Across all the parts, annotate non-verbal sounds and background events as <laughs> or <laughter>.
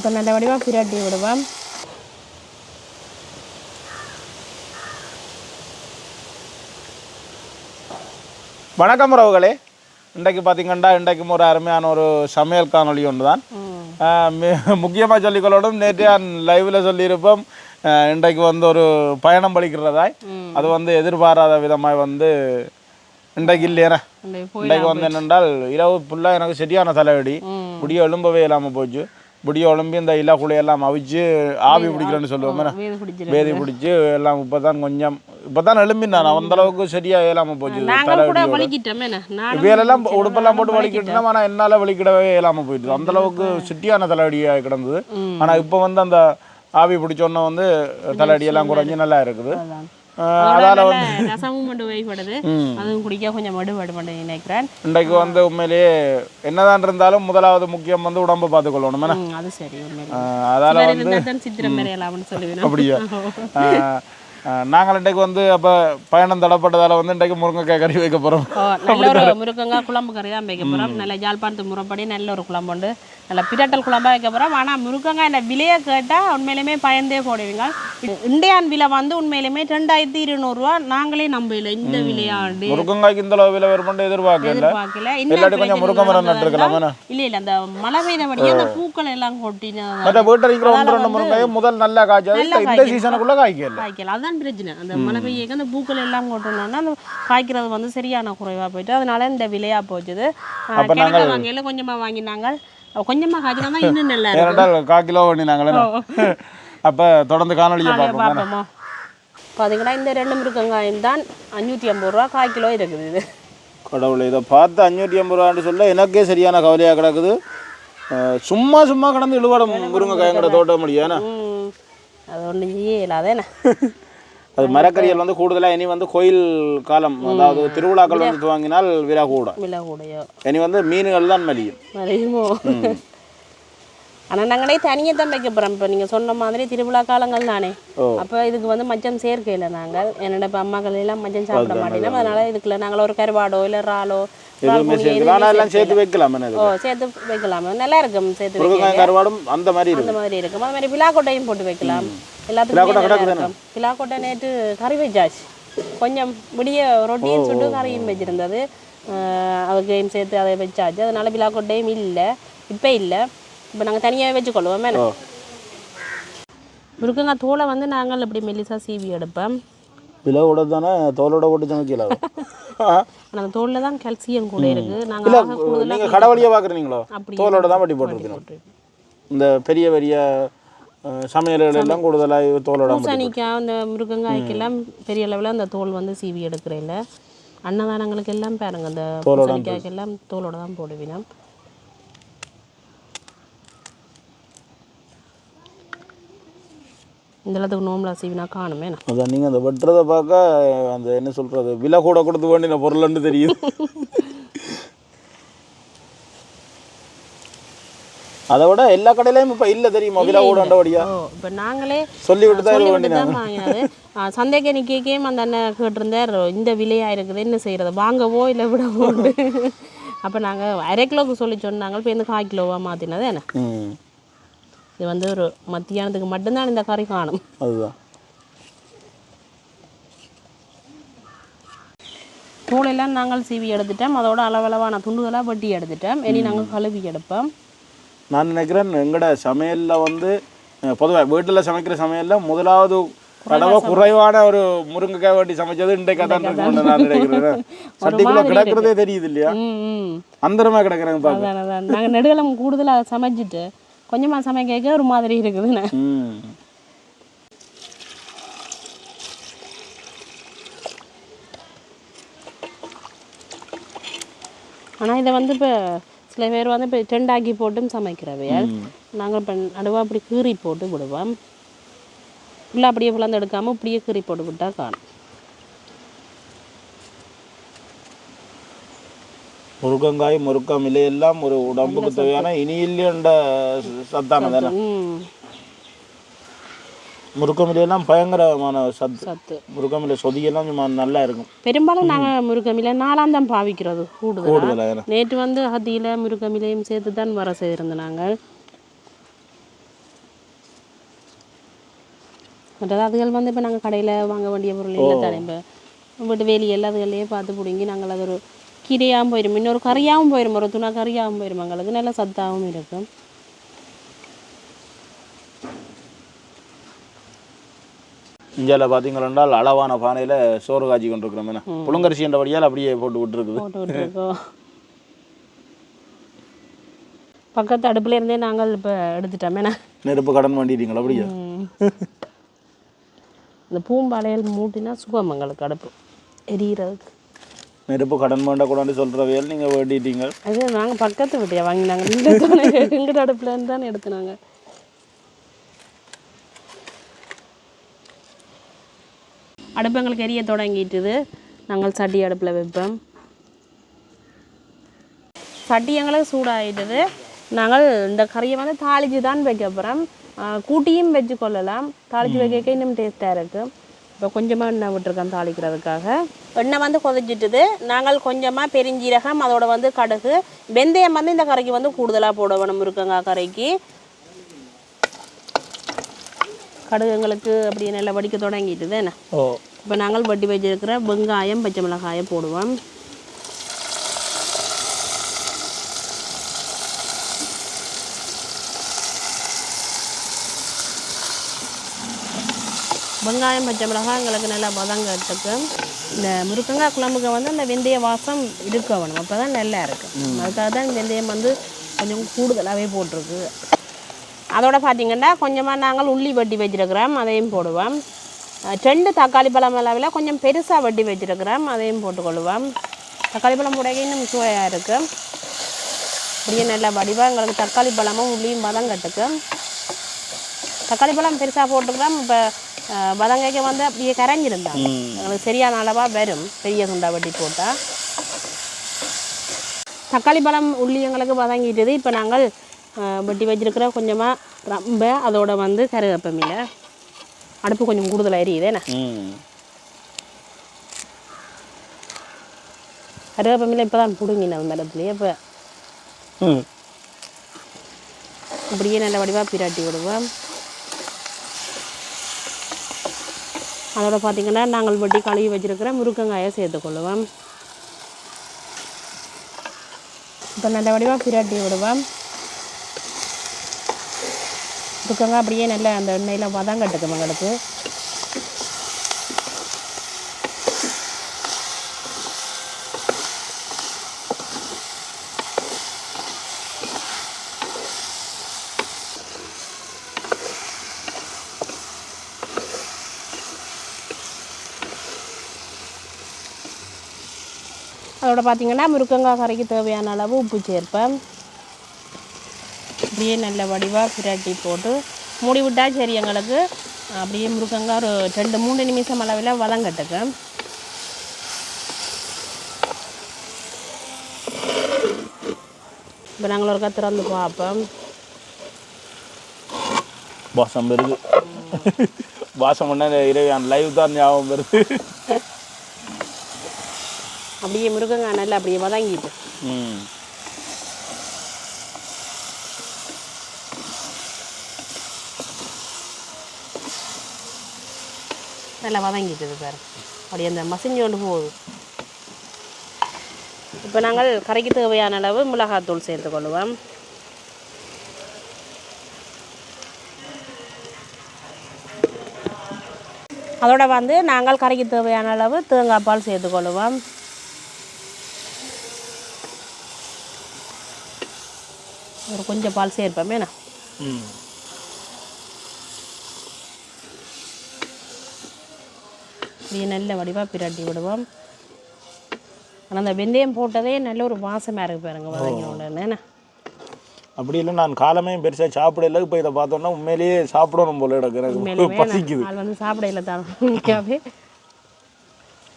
இப்போ நல்ல வடிவாக பிரட்டி விடுவோம் வணக்கம் உறவுகளே. இன்றைக்கு பார்த்தீங்கன்னா இன்றைக்கும் ஒரு அருமையான ஒரு சமையல் காணொளி ஒன்று தான் முக்கியமாக சொல்லிக்கொள்ளணும் நேற்று நான் லைவில் சொல்லியிருப்போம் இன்றைக்கு வந்து ஒரு பயணம் பலிக்கிறதாய். அது வந்து எதிர்பாராத விதமாய் வந்து இன்றைக்கு போய் இன்றைக்கு வந்து என்னென்றால் இரவு ஃபுல்லாக எனக்கு சரியான தலைவலி. முடிய எழும்பவே இல்லாமல் போச்சு. முடிய எழும்பி இந்த இலா குழையெல்லாம் அவிச்சு ஆவி பிடிக்கிறேன்னு சொல்லுவோம். வேது பிடிச்சி எல்லாம் இப்போ தான் கொஞ்சம் இப்போ தான் எழும்பினான். அந்த அளவுக்கு சரியாக இல்லாமல் போச்சு. வேலெல்லாம் உடுப்பெல்லாம் போட்டு வலிக்கிட்டோம். ஆனால் என்னால் வலிக்கிடவே இல்லாமல் போயிடுது. அந்த அளவுக்கு சிட்டியான தலையடியாக கிடந்தது. ஆனால் இப்போ வந்து அந்த ஆவி பிடிச்சோன்னே வந்து தலையடியெல்லாம் குறைஞ்சி நல்லா இருக்குது. அதால நல்ல ரசமும் கொண்டு வைப்படுது <laughs> அதுவும் குடிக்க கொஞ்சம் மடுபடு பண்ணி நினைக்கிறேன். இன்றைக்கு வந்து உண்மையிலேயே என்னதான் இருந்தாலும் முதலாவது முக்கியம் வந்து உடம்பை பார்த்துக்கொள்ளணும் அது சரி அதால வந்து சித்திரம் வரையலாம்னு சொல்லுவேன். அப்படியா? <laughs> நாங்கள் இன்றைக்கு வந்து அப்போ பயணம் தடப்பட்டதால வந்து இன்றைக்கு முருங்கைக்காய் கறி வைக்க போகிறோம் நல்ல ஒரு முருங்கங்காய் குழம்பு கறி தான் வைக்க போகிறோம் நல்ல ஜாழ்ப்பாணத்து முறைப்படி நல்ல ஒரு குழம்பு உண்டு. நல்ல பிரட்டல் குழம்பா வைக்க போகிறோம் ஆனால் முருங்கங்காய் இந்த விலையை கேட்டால் உண்மையிலுமே பயந்தே போடுவீங்க. இந்தியான் விலை வந்து உண்மையிலுமே ரெண்டாயிரத்தி இருநூறுவா நாங்களே நம்பல இந்த விலையாண்டு. முருங்கைக்காய்க்கு இந்த அளவு விலை வருமானு எதிர்பார்க்கல எதிர்பார்க்கல. இல்லாட்டி கொஞ்சம் முருங்கை மரம் நட்டுருக்கலாம் என்ன? இல்ல இல்ல அந்த மழை பெய்தபடியே அந்த பூக்கள் எல்லாம் கொட்டின மற்ற வீட்டில் இருக்கிற ஒன்று ரெண்டு முருங்கையும் முதல் நல்லா காய்ச்சாது இந்த- சீசனுக்குள்ள காய்க்கல. காய்க்கல. அதான் பிரச்சனை. அந்த மழை பெய்யக்க அந்த பூக்கள் எல்லாம் கொட்டணும்னா அந்த காய்க்கிறது வந்து சரியான குறைவா போயிட்டு அதனால இந்த விலையா போச்சுது. கிழக்க வாங்கையில கொஞ்சமா வாங்கினாங்க. கொஞ்சமா காய்ச்சினா தான் இன்னும் நல்லா இருக்கும். ஏனென்றால் கால் பண்ணினாங்களே அப்போ தொடர்ந்து காணொலியை பார்ப்போம். பார்த்தீங்கன்னா இந்த ரெண்டு மிருக்கங்காயம் தான் அஞ்சூற்றி ஐம்பது ரூபா கால் கிலோ இருக்குது இது. கடவுளை இதை பார்த்து அஞ்சூற்றி ஐம்பது ரூபான்னு சொல்ல எனக்கே சரியான கவலையாக கிடக்குது. சும்மா சும்மா கடந்து இழுவாட முருங்கைக்காய் எங்கட தோட்ட முடியும் ஏன்னா ம், அது ஒன்றும் செய்யலாதேண்ணே அது மரக்கறிகள் வந்து கூடுதலாக இனி வந்து கோயில் காலம் அதாவது திருவிழாக்கள் வந்து துவங்கினால் விழா கூட கூடயோ இனி வந்து மீன்கள் தான் மலியும் மறையுமோ ஆனால் நாங்களே தனியாக தான் வைக்க போகிறோம் இப்போ நீங்கள் சொன்ன மாதிரி திருவிழா காலங்கள் தானே. அப்போ இதுக்கு வந்து மச்சம் சேர்க்கையில் நாங்கள். என்னோட இப்போ அம்மாக்கள் எல்லாம் மச்சம் சாப்பிட மாட்டேங்க அதனால இதுக்குள்ள நாங்கள் ஒரு கருவாடோ இல்லை இறாலோ சேர்த்து வைக்கலாம் ஓ சேர்த்து வைக்கலாம். நல்லா இருக்கும் சேர்த்து கருவாடும் அந்த மாதிரி அந்த மாதிரி இருக்கும். அது மாதிரி பிலாக்கொட்டையும் போட்டு வைக்கலாம். எல்லாத்துக்கும் பிலாக்கொட்டை நேற்று கறி வச்சாச்சு. கொஞ்சம் விடிய ரொட்டியும் சுட்டு கறியும் வச்சிருந்தது. அதுக்கையும் சேர்த்து அதை வச்சாச்சு. அதனால பிலாக்கொட்டையும் இல்லை. இப்போ இல்லை. இப்போ நாங்கள் தனியாக வச்சுக்கொள்வோம். மேலே ஓ. முருங்கங்காய் தோலை வந்து நாங்கள் இப்படி மெல்லிசா சீவி எடுப்போம். விலவோட தானே? தோலோட போட்டு ஆனால் அந்த தோலில் தான் கால்சியம் கூட கூடுதலாக நீங்கள் கடவழியாக பார்க்குறீங்களோ அப்படி தோலோட தான் வட்டி போட்டிருக்கணும். இந்த பெரிய பெரிய எல்லாம் கூடுதலாக தோலோட பூசணிக்காய் அந்த முருங்கங்காய்க்கெல்லாம் பெரிய அளவில் அந்த தோல் வந்து சீவி எடுக்கிறேன் அன்னதானங்களுக்கு எல்லாம் பாருங்க அந்த பூசணிக்காய்க்கெல்லாம் தோலோட தான் போடுவினோம் இந்த இடத்துக்கு நோம்பலா சீவினா காணுமே நான். அதான் நீங்கள் அந்த வெட்டுறதை பார்க்க அந்த என்ன சொல்கிறது விலை கூட கொடுத்து வேண்டிய பொருள்னு தெரியுது. <laughs> அதை விட எல்லா கடையிலையும் இப்போ இல்லை தெரியுமா? விலை கூடண்டபடியா ஓ இப்போ நாங்களே சொல்லி விட்டு தான் வேண்டினாங்க சந்தைக்கு நிற்கும் அந்த அண்ணன் கேட்டிருந்தார் இந்த விலையா இருக்குது என்ன செய்யறது? வாங்கவோ இல்லை விடவோண்டு அப்போ நாங்கள் அரை கிலோவுக்கு சொல்லி சொன்னாங்க இப்போ இந்த கால் கிலோவாக மாற்றினது என்ன? இது வந்து ஒரு மத்தியானத்துக்கு மட்டும்தான் இந்த கறி காணும். அதுதான். தூளெல்லாம் நாங்கள் சீவி எடுத்துட்டோம். அதோட அளவளவான துண்டுகளாக வெட்டி எடுத்துட்டோம். இனி நாங்கள் கழுவி எடுப்போம். நான் நினைக்கிறேன் எங்கட சமையலில் வந்து பொதுவாக வீட்டில் சமைக்கிற சமையலில் முதலாவது தடவை குறைவான ஒரு முருங்கைக்காய் வெட்டி சமைச்சது இன்றைக்கு தான் இருக்கும்னு நான் நினைக்கிறேன். <laughs> சட்டிக்குள்ளே கிடக்கிறதே தெரியுது இல்லையா? ம் ம். அந்தரமாக கிடக்குறாங்க அதான் நாங்கள் நெடுகலம் கூடுதலாக சமைச்சிட்டு கொஞ்சமாக சமைக்க ஒரு மாதிரி இருக்குதுண்ணே ஆனால் இதை வந்து இப்போ சில பேர் வந்து இப்போ டெண்டாக்கி போட்டும் சமைக்கிறவையால் நாங்கள் இப்போ நடுவாக அப்படி கீறி போட்டு விடுவோம். ஃபுல்லாக அப்படியே பிளந்து எடுக்காமல் இப்படியே கீறி போட்டு விட்டால் காணும். முருங்கங்காய் முருக்கம் இலையெல்லாம் ஒரு உடம்புக்கு தேவையான இனியில்லையுண்ட சத்தானதானே முருகமிலாம் பயங்கரமான சத்து. சத்து. முருகமில சொதியெல்லாம் நல்லா இருக்கும் பெரும்பாலும் நாங்கள் முருகமில நாலாம் தான் பாவிக்கிறது கூடுதல். நேற்று வந்து ஹதியில் முருகமிலையும் சேர்த்து தான் வர செய்திருந்தோம் நாங்கள் மற்றது அதுகள் வந்து இப்போ நாங்கள் கடையில் வாங்க வேண்டிய பொருள் இல்லை தானே இப்போ. வீட்டு வேலையில் அதுகளையே பார்த்து பிடுங்கி நாங்கள் அது ஒரு கீரையாகவும் போயிடும் இன்னொரு கறியாகவும் போயிடும் ஒரு துணா கறியாகவும் போயிடும் எங்களுக்கு நல்ல சத்தாகவும் இருக்கும். இந்தியாவில் பார்த்தீங்கன்னா அளவான பானையில் சோறு காய்ச்சி கொண்டிருக்கிறோம் என்ன புழுங்கரிசி என்றபடியால் அப்படியே போட்டு விட்டுருக்குது. பக்கத்து அடுப்புல இருந்தே நாங்கள் இப்போ எடுத்துட்டோம் ஏன்னா நெருப்பு கடன் பண்ணிட்டீங்களா அப்படியா? இந்த பூம்பாலையில் மூட்டினா சுகம் எங்களுக்கு அடுப்பு. எரியிறதுக்கு. நெருப்பு கடன் பண்ண கூடாது சொல்கிற வேல் நீங்கள் வேண்டிட்டீங்க. அது நாங்கள் பக்கத்து வீட்டையா வாங்கினாங்க. எங்கிட்ட அடுப்புல இருந்து தானே எடுத்துனாங்க. அடுப்பு எங்களுக்கு எரிய தொடங்கிட்டுது. நாங்கள் சட்டி அடுப்பில் வைப்போம். சட்டி எங்களுக்கு சூடாகிட்டது நாங்கள் இந்த கறியை வந்து தாளிச்சு தான் வைக்க போகிறோம் கூட்டியும் வச்சு கொள்ளலாம். தாளிச்சு வைக்க இன்னும் டேஸ்ட்டாக இருக்குது இப்போ கொஞ்சமாக எண்ணெய் விட்டுருக்கோம் தாளிக்கிறதுக்காக. எண்ணெய் வந்து கொதிச்சிட்டுது. நாங்கள் கொஞ்சமாக பெருஞ்சீரகம் அதோட வந்து கடுகு வெந்தயம் வந்து இந்த கறிக்கு வந்து கூடுதலாக போட வேணும் இருக்குங்க கறிக்கு. கடுகு எங்களுக்கு அப்படியே நல்லா வடிக்க தொடங்கிட்டுது. என்ன? ஓ இப்போ நாங்கள் வட்டி வச்சிருக்கிற வெங்காயம் பச்சை மிளகாயை போடுவோம். வெங்காயம் பச்சை மிளகாய் எங்களுக்கு நல்லா வதங்கட்டுக்கு இந்த முருக்கங்காய் குழம்புக்கு வந்து அந்த வெந்தய வாசம் இருக்க வேணும் அப்போ தான் நல்லா இருக்கும் அதுக்காக தான் வெந்தயம் வந்து கொஞ்சம் கூடுதலாகவே போட்டிருக்கு. அதோட பார்த்தீங்கன்னா கொஞ்சமாக நாங்கள் உள்ளி வெட்டி வச்சிருக்கிறோம். அதையும் போடுவோம். ரெண்டு தக்காளி பழம் அளவில் கொஞ்சம் பெருசாக வெட்டி வச்சிருக்கிறோம் அதையும் போட்டுக்கொள்ளுவோம் தக்காளி பழம் போட இன்னும் சுவையாக இருக்குது அப்படியே நல்லா வடிவாக எங்களுக்கு தக்காளி பழமும் உள்ளியும் வதங்கட்டுக்கு. தக்காளி பழம் பெருசாக போட்டுக்கிறோம். இப்போ வதங்கைக்க வந்து அப்படியே கரைஞ்சிருந்தாங்க எங்களுக்கு சரியான அளவாக வரும். பெரிய துண்டா வெட்டி போட்டால் தக்காளி பழம் உள்ளி எங்களுக்கு வதங்கிட்டது. இப்போ நாங்கள் வெட்டி வச்சிருக்கிற கொஞ்சமாக ரொம்ப அதோட வந்து கருவேப்பமில்லை அடுப்பு கொஞ்சம் கூடுதலாக எரியுது என்ன? கருவேப்பமில்லை இப்போ தான் பிடுங்கினது மரத்துலேயே இப்போ ம். அப்படியே நல்ல வடிவாக பிராட்டி விடுவோம். அதோட பார்த்தீங்கன்னா நாங்கள் வெட்டி கழுவி வச்சிருக்கிற முருக்கங்காயை சேர்த்துக்கொள்ளுவோம் இப்போ நல்ல வடிவாக பிராட்டி விடுவோம். முருக்கங்காய் அப்படியே நல்ல அந்த எண்ணெயில் வதங்கட்டுக்கு எங்களுக்கு அதோட பார்த்தீங்கன்னா முருக்கங்காய் கறிக்கு தேவையான அளவு உப்பு சேர்ப்பேன். அப்படியே நல்ல வடிவாக பிரட்டி போட்டு மூடி விட்டா சரி எங்களுக்கு அப்படியே முருக்கங்காய் ஒரு ரெண்டு மூணு நிமிஷம் அளவில் வதங்கட்டுக்கு. இப்போ நாங்கள் ஒருக்கா திறந்து பார்ப்போம். வாசம் வருது வாசம் பண்ண இரவு லைவ் தான் ஞாபகம் வருது அப்படியே முருங்கங்காய் நல்லா அப்படியே வதங்கிட்டு. ம். நல்லா வதங்கிட்டது பாரு அப்படியே அந்த மசிஞ்சோண்டு போகுது இப்போ நாங்கள் கரைக்கு தேவையான அளவு மிளகாத்தூள் சேர்த்துக்கொள்ளுவோம் அதோட வந்து நாங்கள் கரைக்கு தேவையான அளவு தேங்காய் பால் சேர்த்துக்கொள்ளுவோம் ஒரு கொஞ்சம் பால் சேர்ப்போம் வேணா ம் அப்படியே நல்ல வடிவாக பிரட்டி விடுவோம். ஆனால் அந்த வெந்தயம் போட்டதே நல்ல ஒரு வாசமாக இருக்கு பாருங்க வதங்கி உடனே. அப்படி இல்லை நான் காலமே பெருசாக சாப்பிடல. இப்போ இதை பார்த்தோன்னா உண்மையிலேயே சாப்பிடணும் போல எனக்கு பசிக்குது. ஆள் வந்து சாப்பிடல தான்.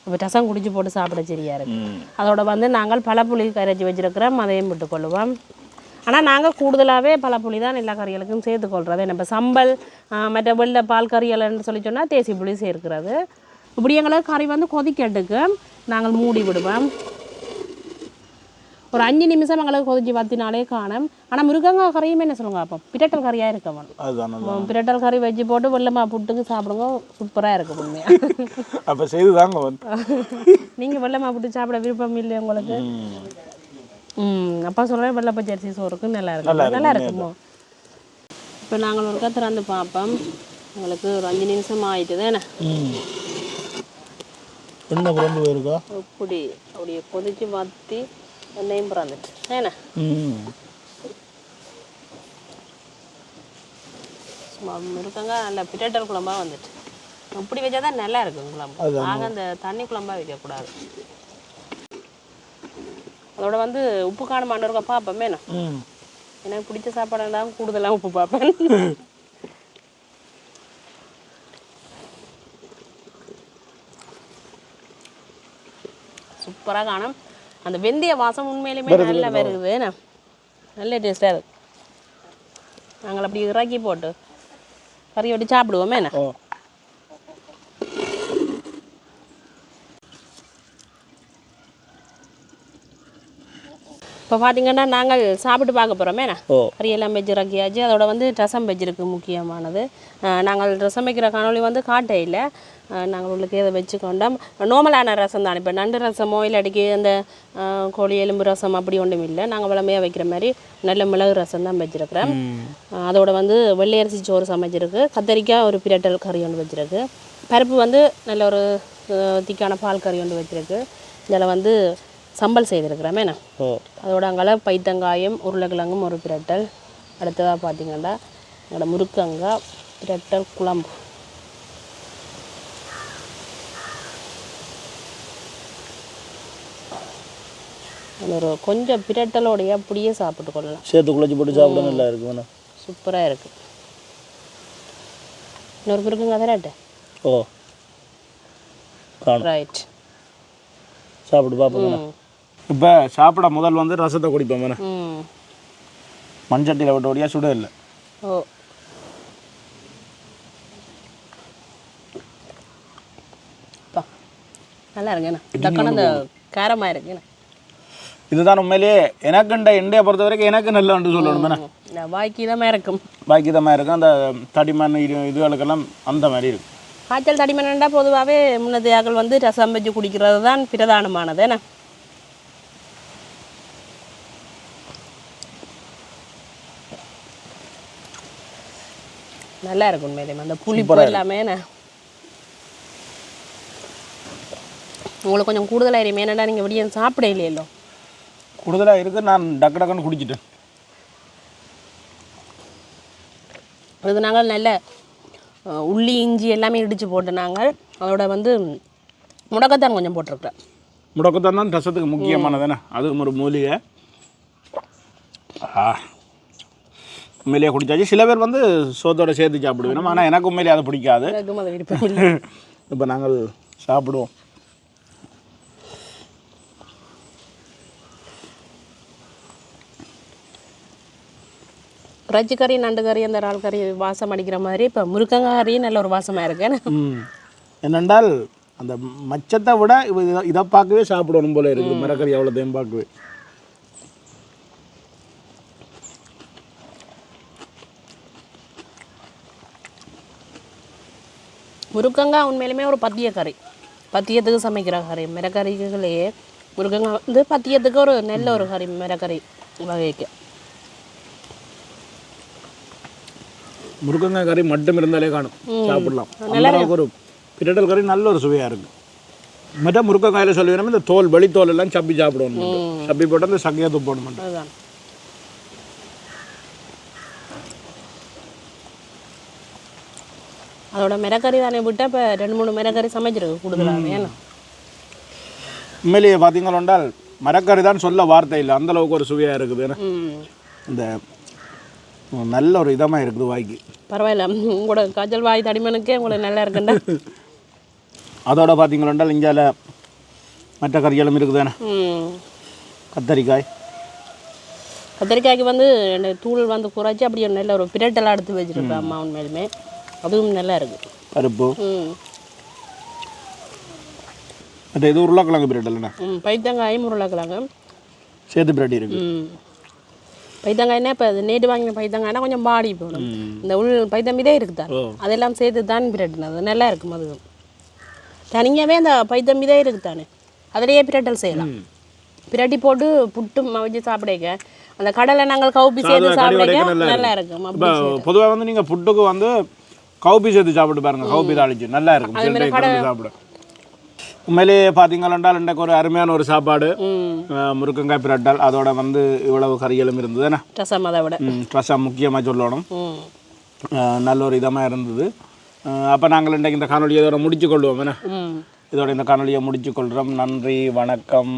இப்போ ரசம் குடிச்சு போட்டு சாப்பிட சரியா இருக்கு. அதோட வந்து நாங்கள் பழப்புளி கரைச்சி வச்சிருக்கிறோம் அதையும் விட்டுக்கொள்ளுவோம் ஆனால் நாங்கள் கூடுதலாகவே பழப்புளி தான் எல்லா கறிகளுக்கும் சேர்த்துக்கொள்கிறது நம்ம சம்பல் மற்ற வெள்ளை பால் கறிகள்னு சொல்லி சொன்னால் தேசி புளி சேர்க்கிறது. இப்படி எங்களுக்கு கறி வந்து கொதிக்கட்டுக்கு நாங்கள் மூடி விடுவோம். ஒரு அஞ்சு நிமிஷம் எங்களுக்கு கொதிச்சு வத்தினாலே காணும். ஆனால் முருங்கங்காய் கறியும் என்ன சொல்லுங்க அப்போ? பிரட்டல் கறியாக இருக்க வேணும். அதுதான் அதுதான். பிரட்டல் கறி வச்சு போட்டு வெள்ளமா புட்டுக்கு சாப்பிடுங்க சூப்பராக இருக்கும் உண்மையாக அப்ப செய்து தாங்க <laughs> நீங்கள் வெள்ளமா புட்டு சாப்பிட விருப்பம் இல்லை உங்களுக்கு? ம். அப்பா சொல்கிறேன் வெள்ளை பச்சரிசி சோறுக்கு நல்லா இருக்கும். நல்லா இருக்குமோ இப்போ நாங்கள் ஒரு திறந்து பார்ப்போம். உங்களுக்கு ஒரு அஞ்சு நிமிஷம் ஆயிட்டு தானே என்ன பிறந்து போயிருக்கா இப்படி அப்படியே கொதிச்சு வத்தி எண்ணெயும் பிறந்துட்டு ஏண்ணா சும்மா இருக்காங்க நல்ல பிரட்டல் குழம்பா வந்துட்டு. இப்படி வச்சா தான் நல்லா இருக்கும் குழம்பு. ஆக அந்த தண்ணி குழம்பா வைக்கக்கூடாது. அதோட வந்து உப்பு காணுமான்னு இருக்க பார்ப்போமே எனக்கு பிடிச்ச சாப்பாடு தான் கூடுதலாக உப்பு பார்ப்பேன் <laughs> சூப்பராக காணும் அந்த வெந்தய வாசம் உண்மையிலுமே நல்லா வருது என்ன? நல்ல டேஸ்ட்டாக இருக்கு. நாங்கள் அப்படி இறக்கி போட்டு கறி வட்டி சாப்பிடுவோமே என்ன? இப்போ பார்த்தீங்கன்னா நாங்கள் சாப்பிட்டு பார்க்க போகிறோமே கறியெல்லாம் வச்சு இறக்கியாச்சு அதோட வந்து ரசம் வச்சிருக்கு முக்கியமானது. நாங்கள் ரசம் வைக்கிற காணொளி வந்து காட்டையில் நாங்கள் உள்ளுக்கு இதை வச்சுக்கொண்டோம். நார்மலான ரசம் தான். இப்போ நண்டு ரசமோ இல்லாட்டிக்கு அந்த கோழி எலும்பு ரசம் அப்படி ஒன்றும் இல்லை. நாங்கள் வளமையாக வைக்கிற மாதிரி நல்ல மிளகு ரசம் தான் வச்சுருக்கிறோம். அதோட வந்து வெள்ளையரிசி சோறு சமைச்சிருக்கு. கத்தரிக்காய் ஒரு பிரட்டல் கறி ஒன்று வச்சிருக்கு. பருப்பு வந்து நல்ல ஒரு திக்கான பால் கறி ஒன்று வச்சிருக்கு. இதில் வந்து சம்பல் செய்திருக்கிறோமே ஓ. அதோட அங்கால பைத்தங்காயம் உருளைக்கிழங்கும் ஒரு பிரட்டல். அடுத்ததாக பார்த்தீங்கன்னா எங்களோட முருக்கங்காய் பிரட்டல் குழம்பு. ஒரு கொஞ்சம் பிரட்டலோடைய அப்படியே சாப்பிட்டு கொள்ளலாம். சேர்த்து குழச்சி போட்டு சாப்பிட நல்லா இருக்கு சூப்பராக இருக்கு. இன்னொரு முருக்கங்காய் தராட்டு ஓ. ரைட் சாப்பிட்டு பார்ப்போம் இப்போ சாப்பிட முதல் வந்து ரசத்தை குடிப்போம் வேணா. ம். மண்சட்டியில் விட்ட ஒடியா சுட இல்லை. ஓ. நல்லா இருக்குண்ணா டக்குன்னு அந்த காரமாக இருக்குண்ணா இதுதான் உண்மையிலேயே எனக்குண்ட இண்டியை பொறுத்த வரைக்கும் எனக்கு நல்ல சொல்லணும் இதமாக இருக்கும் பாக்கி இதமாக இருக்கும். அந்த தடிமண் இது இதுகளுக்கெல்லாம் அந்த மாதிரி இருக்கும். காய்ச்சல் தடிமனண்டா பொதுவாகவே முன்னதையாக்கள் வந்து ரசம் வச்சு குடிக்கிறது தான் பிரதானமானது என்ன? நல்லா இருக்கும் உண்மையிலேயே. அந்த புளிப்பு எல்லாமே உங்களுக்கு கொஞ்சம் கூடுதலாக எரியுமே என்னடா நீங்கள் விடிய சாப்பிட இல்லையല്ലോ கூடுதலாக இருக்கு. நான் டக்கு டக்குன்னு குடிச்சிட்டேன். இது நாங்கள் நல்ல உள்ளி இஞ்சி எல்லாமே இடித்து போட்டு நாங்கள். அதோட வந்து முடக்கத்தான் கொஞ்சம் போட்டிருக்கிறேன். முடக்கத்தான் தான் ரசத்துக்கு முக்கியமானதானே அதுவும் ஒரு மூலிகை. ஆ உண்மையிலேயே குடிச்சாச்சு. சில பேர் வந்து சோத்தோட சேர்த்து சாப்பிடுவேன். ஆனால் எனக்கு உண்மையிலேயே அது பிடிக்காது. <laughs> இப்போ நாங்கள் சாப்பிடுவோம். இறைச்சி கறி நண்டு கறி அந்த இறால் கறி வாசம் அடிக்கிற மாதிரி இப்போ முருக்கங்காய் கறி நல்ல ஒரு வாசமாக இருக்கு. என்னென்றால் அந்த மச்சத்தை விட இதை- பார்க்கவே சாப்பிடணும் போல இருக்குது மரக்கறி அவ்வளோத்தையும் பார்க்கவே முருக்கங்காய் உண்மையிலுமே ஒரு பத்திய கறி. பத்தியத்துக்கு சமைக்கிற கறி. மிரக்கறிகளே முருக்கங்காய் வந்து பத்தியத்துக்கு ஒரு நல்ல ஒரு கறி மிரக்கறி வகைக்கு. முருங்கங்காய் கறி மட்டும் இருந்தாலே காணும். சாப்பிடலாம். ஒரு பிரட்டல் கறி நல்ல ஒரு சுவையாக இருக்கு மற்ற முருங்கைக்காயில் சொல்லுவேன் இந்த தோல் வெளித்தோல் எல்லாம் சப்பி சாப்பிடணும் சப்பி போட்டு அந்த சக்கையை துப்பணும் மட்டும் அதோட மிரக்கறி தானே விட்டால் இப்போ ரெண்டு மூணு மிரக்கறி சமைச்சிருக்கு கூடுதலாக ஏன்னா உண்மையிலேயே பார்த்தீங்களோண்டால் மரக்கறி தான் சொல்ல வார்த்தை இல்லை. அந்த அளவுக்கு ஒரு சுவையாக இருக்குது. இந்த நல்ல ஒரு இதமாக இருக்குது வாய்க்கு. பரவாயில்ல. உங்களோட காய்ச்சல் வாய் தடிமனுக்கே உங்களுக்கு நல்லா இருக்குண்டா. <laughs> அதோட பார்த்தீங்களோண்டால் இந்தியாவில் மற்ற கறிகளும் இருக்குதானே ம். கத்தரிக்காய். கத்திரிக்காய்க்கு வந்து தூள் வந்து குறைச்சி அப்படியே நல்ல ஒரு பிரட்டெல்லாம் எடுத்து வச்சிருக்கேன் அம்மா உண்மையிலுமே. அதுவும் நல்லா இருக்கு. பருப்பு. மற்ற இது உருளைக்கிழங்கு பிரட்டல்ண்ணே ம் பைத்தங்காயும் உருளைக்கிழங்கு. சேர்த்து பிரட்டி இருக்கு. பைத்தங்காய்னா இப்போ நேற்று வாங்கின பைத்தங்காய்னா கொஞ்சம் பாடி போடும். இந்த உள் பைத்தம் இதே இருக்குதான் அதெல்லாம் சேர்த்து தான் பிரட்டினது நல்லா இருக்கும் அது தனியாகவே அந்த பைத்தம் இதே இருக்குதானே? அதிலேயே பிரட்டல் செய்யலாம். பிரட்டி போட்டு புட்டு வச்சு சாப்பிடுங்க அந்த கடலை நாங்கள் கவுப்பி சேர்த்து சாப்பிடுங்க நல்லா இருக்கும். பொதுவாக வந்து நீங்கள் புட்டுக்கு வந்து கவுப்பி சேர்த்து சாப்பிட்டு பாருங்க. கவுப்பி தாளிச்சு. நல்லா இருக்கும். கலந்து சாப்பிட. உண்மையிலேயே பார்த்தீங்கன்னா இன்றைக்கு ஒரு அருமையான ஒரு சாப்பாடு. ம். அஹ், முருங்கங்காய் பிரட்டல். அதோட வந்து இவ்வளவு கறிகளும் இருந்ததுண்ணா ரசம் அதை விட. ரசம் முக்கியமாக சொல்லணும். நல்ல ஒரு இதமாக இருந்தது. அப்போ நாங்கள் இன்றைக்கு இந்த காணொலியை இதோட முடிச்சு கொள்வோம் என்ன? இதோட இந்த காணொலியை முடிச்சு கொள்கிறோம் நன்றி வணக்கம்.